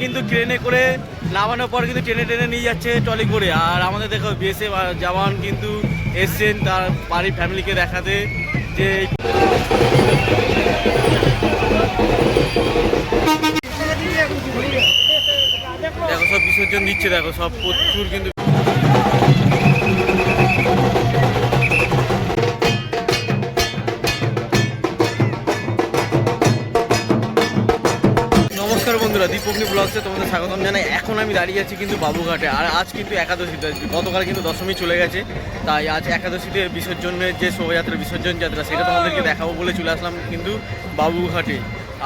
কিন্তু ট্রেনে করে নামানোর পর কিন্তু ট্রেনে ট্রেনে নিয়ে যাচ্ছে ট্রলি করে। আর আমাদের দেখো বিএসএফ জওয়ান কিন্তু এসছেন তার বাড়ির ফ্যামিলিকে দেখাতে যে দেখো সব বিসর্জন দিচ্ছে, দেখো সব প্রচুর কিন্তু দীপগ্নি ব্লগসে তোমাদের স্বাগতম জানাই। এখন আমি দাঁড়িয়ে আছি কিন্তু বাবুঘাটে। আর আজ কিন্তু একাদশীতে গতকাল কিন্তু দশমী চলে গেছে। তাই আজ একাদশীতে বিসর্জনের যে শোভাযাত্রা, বিসর্জন যাত্রা, সেটা তোমাদেরকে দেখাবো বলে চলে আসলাম কিন্তু বাবুঘাটে।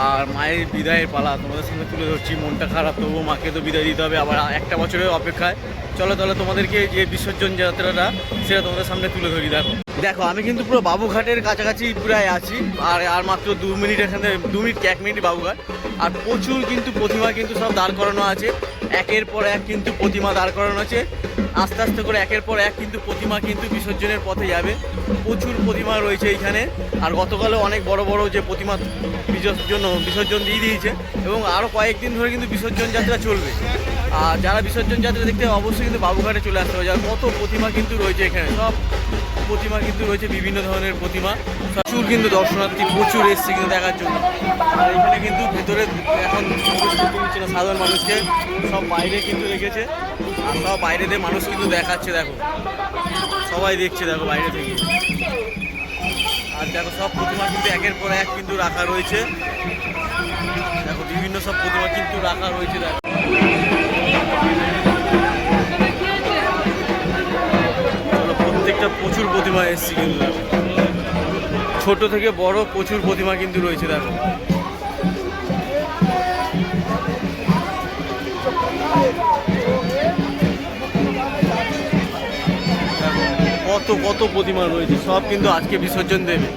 আর মায়ের বিদায়ের পালা তোমাদের সামনে তুলে ধরছি। মনটা খারাপ, তবুও মাকে তো বিদায় দিতে হবে। আবার একটা বছরের অপেক্ষায়। চলো তাহলে তোমাদেরকে যে বিসর্জন যাত্রাটা, সেটা তোমাদের সামনে তুলে ধরি। দেখো। দেখো, আমি কিন্তু পুরো বাবুঘাটের কাছাকাছি প্রায় আছি, আর আর মাত্র দু মিনিট এখানে, দু মিনিট এক মিনিট বাবুঘাট। আর প্রচুর কিন্তু প্রতিমা কিন্তু সব দাঁড় করানো আছে, একের পর এক কিন্তু প্রতিমা দাঁড় করানো আছে, আস্তে আস্তে করে একের পর এক কিন্তু প্রতিমা কিন্তু বিসর্জনের পথে যাবে, প্রচুর প্রতিমা রয়েছে এইখানে আর গতকালও অনেক বড় বড় যে প্রতিমা বিসর্জন বিসর্জন দিয়ে দিয়েছে, এবং আরও কয়েকদিন ধরে কিন্তু বিসর্জন যাত্রা চলবে। আর যারা বিসর্জন যাত্রা দেখতে, অবশ্যই কিন্তু বাবুঘাটে চলে আসতে হবে যার কত প্রতিমা কিন্তু রয়েছে এখানে, সব প্রতিমা কিন্তু রয়েছে, বিভিন্ন ধরনের প্রতিমা। প্রচুর কিন্তু দর্শনার্থী প্রচুর এসছে কিন্তু দেখার জন্য। আর এখানে কিন্তু ভেতরে এখন না সাধারণ মানুষকে সব বাইরে কিন্তু রেখেছে। আর সব দিয়ে মানুষ কিন্তু দেখাচ্ছে, দেখো। সবাই দেখছে, দেখো, বাইরে থেকে। আর দেখো, সব প্রতিমা কিন্তু একের পর এক কিন্তু রাখা রয়েছে। দেখো, বিভিন্ন সব প্রতিমা কিন্তু রাখা রয়েছে, দেখো। প্রচুর প্রতিমা এসছে কিন্তু ছোট থেকে বড় প্রচুর প্রতিমা কিন্তু রয়েছে দেখো, কত কত প্রতিমা রয়েছে সব কিন্তু আজকে বিসর্জন দেবে।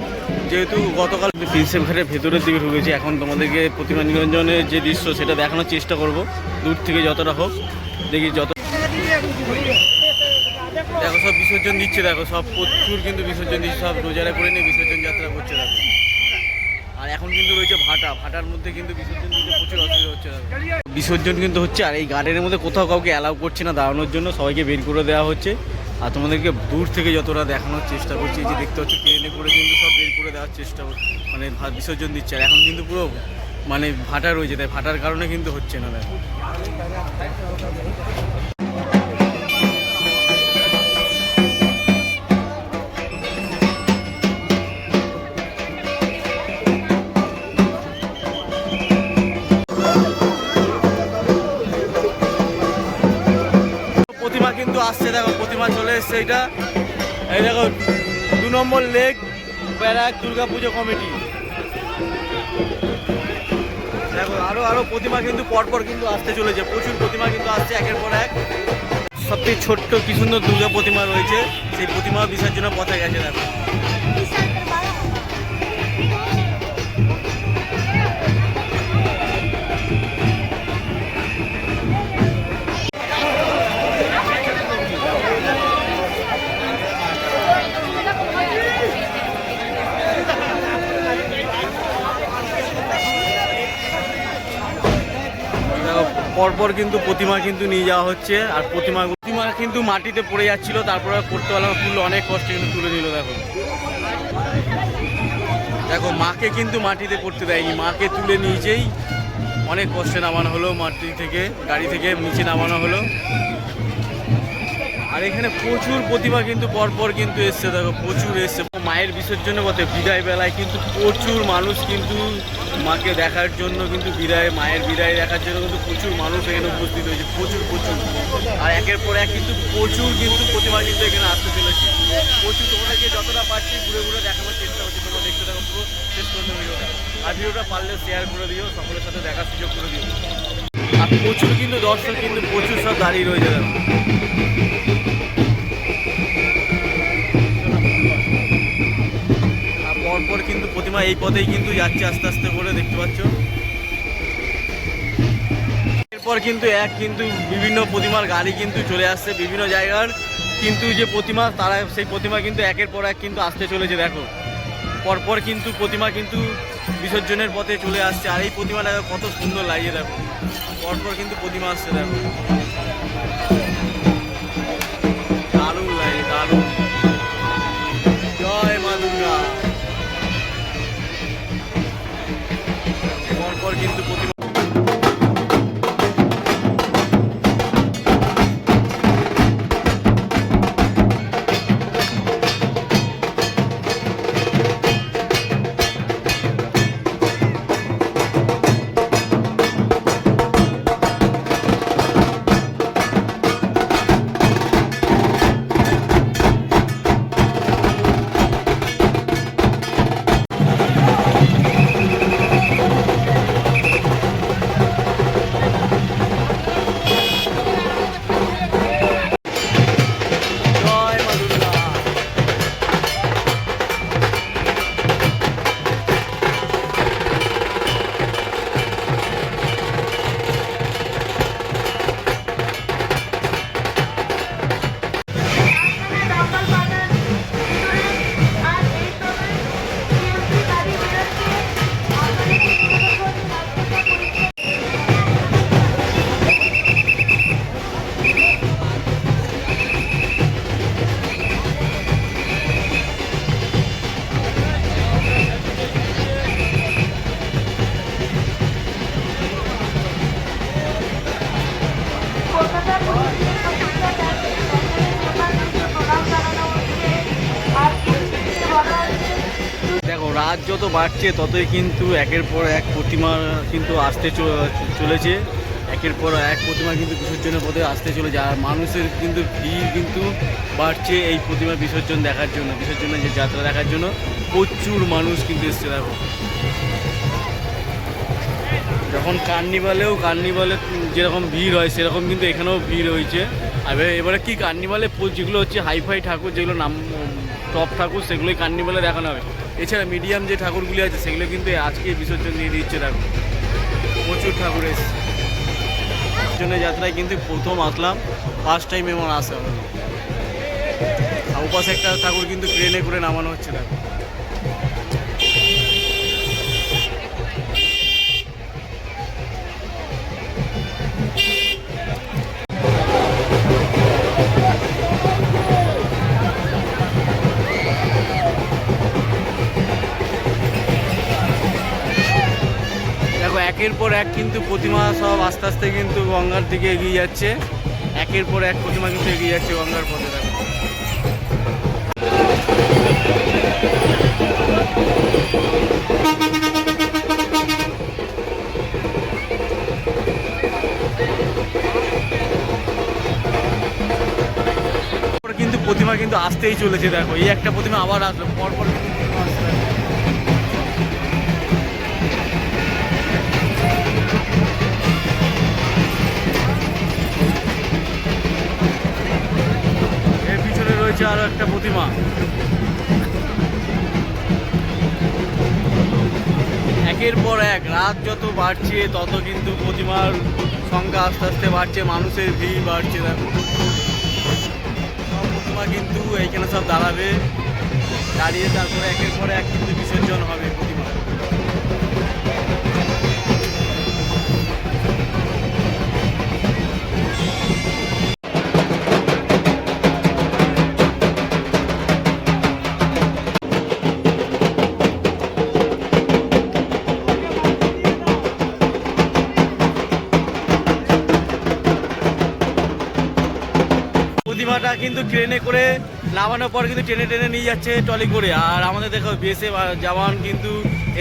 যেহেতু গতকাল প্রিন্সেপ ঘাটের ভেতরের দিকে ঢুকেছি এখন তোমাদেরকে প্রতিমা নিরঞ্জনের যে দৃশ্য সেটা দেখানোর চেষ্টা করব। দূর থেকে যতটা হোক দেখি যত দেখো সব বিসর্জন দিচ্ছে দেখো, সব প্রচুর কিন্তু বিসর্জন দিচ্ছে, সব রোজারা করে নিয়ে বিসর্জন যাত্রা করছে দেখো। আর এখন কিন্তু রয়েছে ভাটা, ভাটার মধ্যে কিন্তু বিসর্জন দিতে প্রচুর অসুবিধা হচ্ছে বিসর্জন কিন্তু হচ্ছে, আর এই গার্ডেনের মধ্যে কোথাও কাউকে অ্যালাউ করছে না দাঁড়ানোর জন্য, সবাইকে বের করে দেওয়া হচ্ছে। আর তোমাদেরকে দূর থেকে যতটা দেখানোর চেষ্টা করছি যে দেখতে হচ্ছে ট্রেনে করে কিন্তু সব বের করে দেওয়ার চেষ্টা মানে বিসর্জন দিচ্ছে। আর এখন কিন্তু পুরো মানে ভাটা রয়েছে, তাই ভাটার কারণে কিন্তু হচ্ছে না দেখো। আসছে, দেখো, প্রতিমা চলে এসছে এইটা। এই দেখো, দু নম্বর লেক, ব্যারাক পুজো কমিটি। দেখো, আরও আরও প্রতিমা কিন্তু পরপর কিন্তু আসতে চলেছে। প্রচুর প্রতিমা কিন্তু আসছে একের পর এক। সবচেয়ে ছোট্ট, কি সুন্দর দুর্গা প্রতিমা রয়েছে। সেই প্রতিমা বিসর্জনের পথে গেছে, দেখো। পরপর কিন্তু প্রতিমা কিন্তু নিয়ে যাওয়া হচ্ছে, আর প্রতিমা প্রতিমা কিন্তু মাটিতে পড়ে যাচ্ছিল, তারপরে করতে পারলাম তুললো অনেক কষ্টে কিন্তু তুলে নিল, দেখো। দেখো, মাকে কিন্তু মাটিতে পড়তে দেয়নি, মাকে তুলে নিজেই অনেক কষ্টে নামানো হলো, মাটি থেকে, গাড়ি থেকে নিচে নামানো হলো। আর এখানে প্রচুর প্রতিমা কিন্তু পরপর কিন্তু এসছে, দেখো, প্রচুর এসছে। মায়ের বিসর্জনের পথে বিদায় বেলায় কিন্তু প্রচুর মানুষ কিন্তু মাকে দেখার জন্য কিন্তু বিদায়, মায়ের বিদায় দেখার জন্য কিন্তু প্রচুর মানুষ এখানে উপস্থিত হয়েছে, প্রচুর প্রচুর। আর একের পর এক কিন্তু প্রচুর কিন্তু প্রতিমা কিন্তু এখানে আসতে চলেছে। প্রচুর তোমাদেরকে যতটা পারছি ঘুরে ঘুরে দেখানোর চেষ্টা করছি, তোমরা দেখতে থাকো, পুরো শেষ পর্যন্ত ভিডিওটা। আর ভিডিওটা পারলে শেয়ার করে দিও, সকলের সাথে দেখার সুযোগ করে দিও। আর প্রচুর কিন্তু দর্শক কিন্তু প্রচুর সব দাঁড়িয়ে রয়েছে, দেখো। কিন্তু প্রতিমা এই পথেই কিন্তু যাচ্ছে আস্তে আস্তে করে, দেখতে পাচ্ছ? এরপর কিন্তু এক কিন্তু বিভিন্ন প্রতিমার গাড়ি কিন্তু চলে আসছে বিভিন্ন জায়গার। কিন্তু যে প্রতিমা, তারা সেই প্রতিমা কিন্তু একের পর এক কিন্তু আসতে চলেছে, দেখো। পরপর কিন্তু প্রতিমা কিন্তু বিসর্জনের পথে চলে আসছে। আর এই প্রতিমাটা কত সুন্দর লাগিয়ে দেখো। পরপর কিন্তু প্রতিমা আসছে, দেখো। দারুণ লাগে, দারুণ। যত বাড়ছে, ততই কিন্তু একের পর এক প্রতিমা কিন্তু আসতে চলেছে। একের পর এক প্রতিমা কিন্তু বিসর্জনের পথে আসতে চলেছে। আর মানুষের কিন্তু ভিড় কিন্তু বাড়ছে এই প্রতিমা বিসর্জন দেখার জন্য, বিসর্জনের যে যাত্রা দেখার জন্য। প্রচুর মানুষ কিন্তু এসছে দেখো। যখন কার্নিভালেও, কার্নিভালে যেরকম ভিড় হয়, সেরকম কিন্তু এখানেও ভিড় হয়েছে। আর এবারে কি কার্নিভালে যেগুলো হচ্ছে হাইফাই ঠাকুর, যেগুলো নাম টপ ঠাকুর, সেগুলোই কার্নিভালে দেখানো হবে এছাড়া মিডিয়াম যে ঠাকুরগুলি আছে, সেগুলো কিন্তু আজকে বিসর্জন দিয়ে দিচ্ছে, দেখো। প্রচুর ঠাকুর এসছে। জন্য যাত্রায় কিন্তু প্রথম আসলাম ফার্স্ট টাইম এমন আসা আর উপাস একটা ঠাকুর কিন্তু ট্রেনে করে নামানো হচ্ছে, দেখো। একের পর এক কিন্তু প্রতিমা সব আস্তে আস্তে কিন্তু গঙ্গার দিকে এগিয়ে যাচ্ছে। একের পর এক প্রতিমা কিন্তু এগিয়ে যাচ্ছে গঙ্গার পথে কিন্তু প্রতিমা কিন্তু আসতেই চলেছে, দেখো। এই একটা প্রতিমা আবার আসলো, পরপর কিন্তু আসতে আরও একটা প্রতিমা। একের পর এক, রাত যত বাড়ছে, তত কিন্তু প্রতিমার সংখ্যা আস্তে আস্তে বাড়ছে, মানুষের ভিড় বাড়ছে, দেখো। সব প্রতিমা কিন্তু এইখানে সব দাঁড়াবে। দাঁড়িয়ে তারপরে একের পর এক কিন্তু বিসর্জন হবে প্রতিমা। কিন্তু ট্রেনে করে নামানোর পর কিন্তু ট্রেনে ট্রেনে নিয়ে যাচ্ছে ট্রলি করে। আর আমাদের দেখো বিএসএফ জওয়ান কিন্তু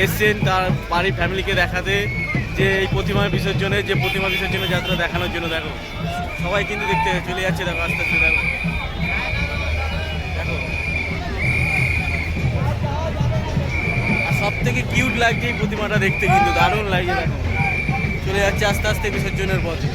এসছেন তার বাড়ির ফ্যামিলিকে দেখাতে যে এই প্রতিমা বিসর্জনে যে প্রতিমা বিসর্জনের যাত্রা দেখানোর জন্য দেখো। সবাই কিন্তু দেখতে চলে যাচ্ছে, দেখো আস্তে আস্তে, দেখো। সব থেকে কিউট লাগছে এই প্রতিমাটা দেখতে কিন্তু, দারুণ লাগছে, দেখো। চলে যাচ্ছে আস্তে আস্তে বিসর্জনের পথে।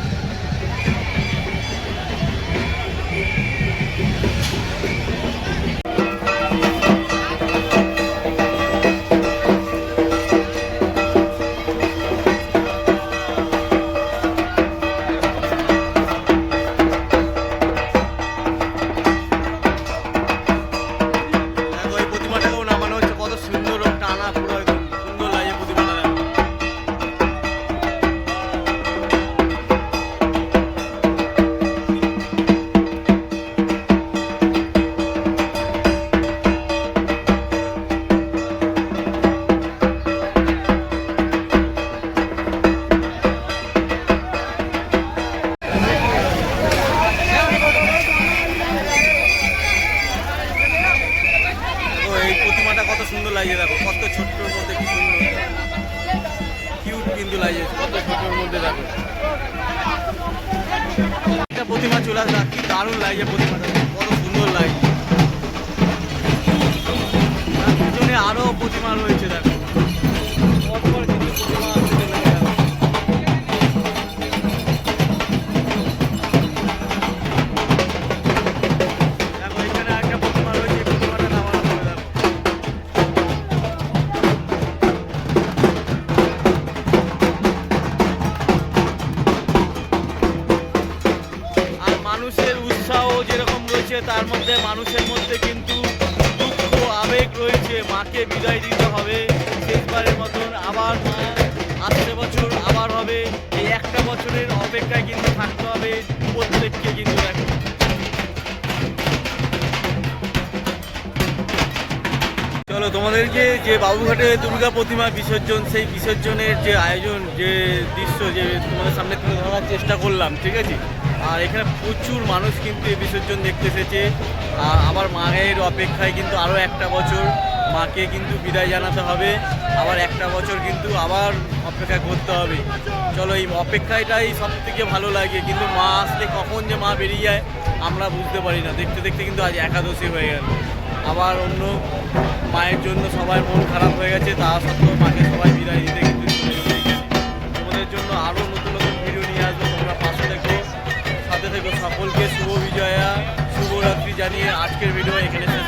প্রতিমা মানুষের উৎসাহ যেরকম রয়েছে তার মধ্যে মানুষের মধ্যে কিন্তু মাকে বিদায় দিতে হবে। শেষবারের মতন আবার মা বছর আবার হবে। এই একটা বছরের অপেক্ষায় কিন্তু থাকতে হবে। প্রত্যেককে কিন্তু চলো, তোমাদেরকে যে বাবুঘাটে দুর্গা প্রতিমা বিসর্জন, সেই বিসর্জনের যে আয়োজন, যে দৃশ্য, যে তোমাদের সামনে তুলে ধরার চেষ্টা করলাম, ঠিক আছে? আর এখানে প্রচুর মানুষ কিন্তু এই বিসর্জন দেখতে এসেছে। আর আমার মায়ের অপেক্ষায় কিন্তু আরও একটা বছর। মাকে কিন্তু বিদায় জানাতে হবে। আবার একটা বছর কিন্তু আবার অপেক্ষা করতে হবে। চলো, এই অপেক্ষাটাই সব থেকে ভালো লাগে। কিন্তু মা আসলে কখন যে মা বেরিয়ে যায়, আমরা বুঝতে পারি না। দেখতে দেখতে কিন্তু আজ একাদশী হয়ে গেল। আবার অন্য মায়ের জন্য সবাই মন খারাপ হয়ে গেছে, তা সত্ত্বেও মাকে সবাই বিদায় দিতে কিন্তু তোমাদের জন্য আরও নতুন নতুন ভিডিও নিয়ে আসব। তোমরা পাশে থেকো। সাথে থেকো। সকলকে শুভ বিজয়া শুভরাত্রি জানিয়ে আজকের ভিডিও এখানে শেষ